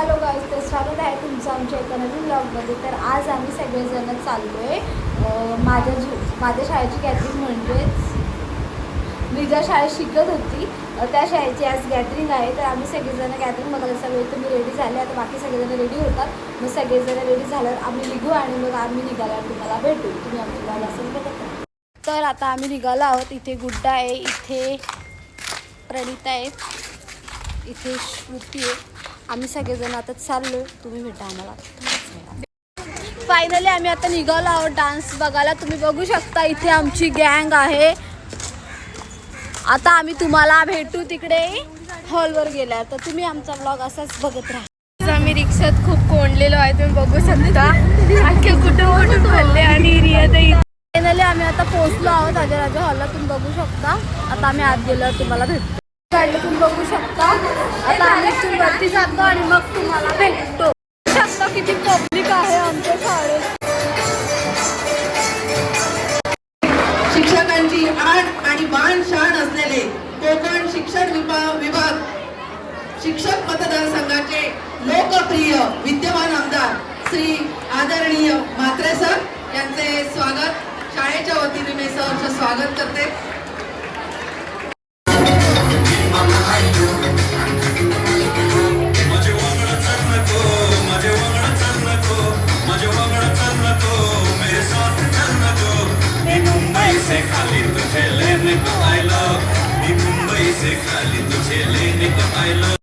Hello guys तर स्वागत आहे तुमचं आमच्या एका नवीन ब्लॉगमध्ये तर आज आम्ही सगळेजण चाललो आहे माझ्या जी माझ्या शाळेची गॅदरिंग म्हणजेच मी ज्या शाळेत शिकत होती. त्या शाळेची आज गॅदरिंग आहे. तर आम्ही सगळेजण गॅदरिंग बघायला सगळे तुम्ही रेडी झाले. आता बाकी सगळेजण रेडी होतात. मग सगळेजण रेडी झाल्यावर आम्ही निघू आणि मग आम्ही निघाल्यावर तुम्हाला भेटू. तुम्ही आमच्या ब्लॉग असेल बघत तर आता आम्ही निघालो आहोत. इथे गुड्डा आहे इथे प्रणिता आहे इथे श्रुती आहे. आम्ही सगळेजण आता चाललो तुम्ही भेटा आम्हाला. फायनली आम्ही आता निघालो आहोत डान्स बघायला. तुम्ही बघू शकता इथे आमची गँग आहे. आता आम्ही तुम्हाला भेटू तिकडे. हॉलवर गेल्यावर. तर तुम्ही आमचा ब्लॉग असाच बघत राहा. आम्ही रिक्षात खूप कोंडलेलो आहे. तुम्ही बघू शकता. अख्खे कुठं कुठं भरले आणि फायनली आम्ही आता पोहोचलो आहोत राजा हॉलला तुम्ही बघू शकता. आता आम्ही आत गेल्यावर तुम्हाला भेटतो. काढलं तुम्ही बघू शकता. आता आम्ही इथून वरती जातो आणि मग तुम्हाला भेटतो. शकता किती पब्लिक आहे आमच्या शाळेत. शिक्षकांची आण आणि बाण शाण असलेले कोकण शिक्षण विभाग विभाग शिक्षक मतदारसंघाचे लोकप्रिय विद्यमान आमदार श्री आदरणीय म्हात्रे सर यांचे स्वागत. शाळेच्या वतीने मी सहर्ष स्वागत करते. ছেলে আইলো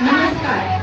नमस्कार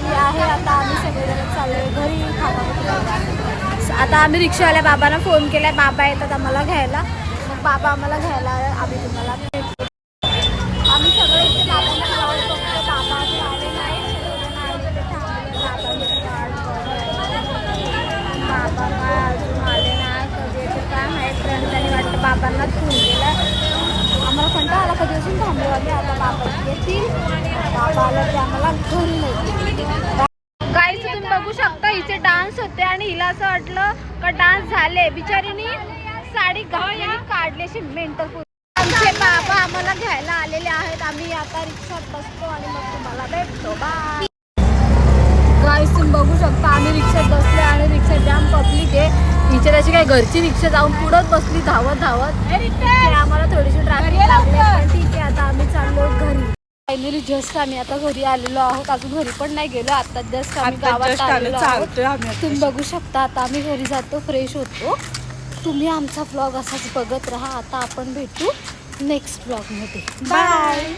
गॅदरिंग आहे. आता आम्ही सगळेजण चाललोय घरी खावा आता आम्ही रिक्षावाल्या बाबांना फोन केलाय. बाबा येतात आम्हाला घ्यायला. मग बाबा आम्हाला घ्यायला आम्ही तुम्हाला भेटू आम्ही सगळे इथे बाबांना वाट बघतोय. बाबा अजून आले नाही. सगळेजण बाबा काय अजून आले नाही कधी काय माहीत. त्यांनी वाटतं बाबांना कधी असून थांबलो आम्ही आता बाबा येतील. बाबा आला की आम्हाला घरी नाही गाईच तुम्ही बघू शकता हिचे डान्स होते आणि हिला असं वाटलं का डान्स झाले. बिचारीनी साडी आणि काढली अशी मेंटल आमचे बाबा आम्हाला घ्यायला आलेले आहेत. आम्ही आता रिक्षात बसतो आणि मग तुम्हाला भेटतो. बाय शकता आम्ही रिक्षात बसले आणि रिक्षात जाम पब्लिक आहे. टीचर अशी काय घरची रिक्षा जाऊन पुढंच बसली धावत धावत. आम्हाला थोडीशी ट्रॅफिक ठीक आहे आता आम्ही चाललो घरी. फायनली जस्ट आम्ही आता घरी आलेलो आहोत. अजून घरी पण नाही गेलो. आता जस्ट आम्ही गावात आलेलो आहोत. तुम्ही बघू शकता आता आम्ही घरी जातो फ्रेश होतो. तुम्ही आमचा ब्लॉग असाच बघत राहा. आता आपण भेटू नेक्स्ट ब्लॉगमध्ये बाय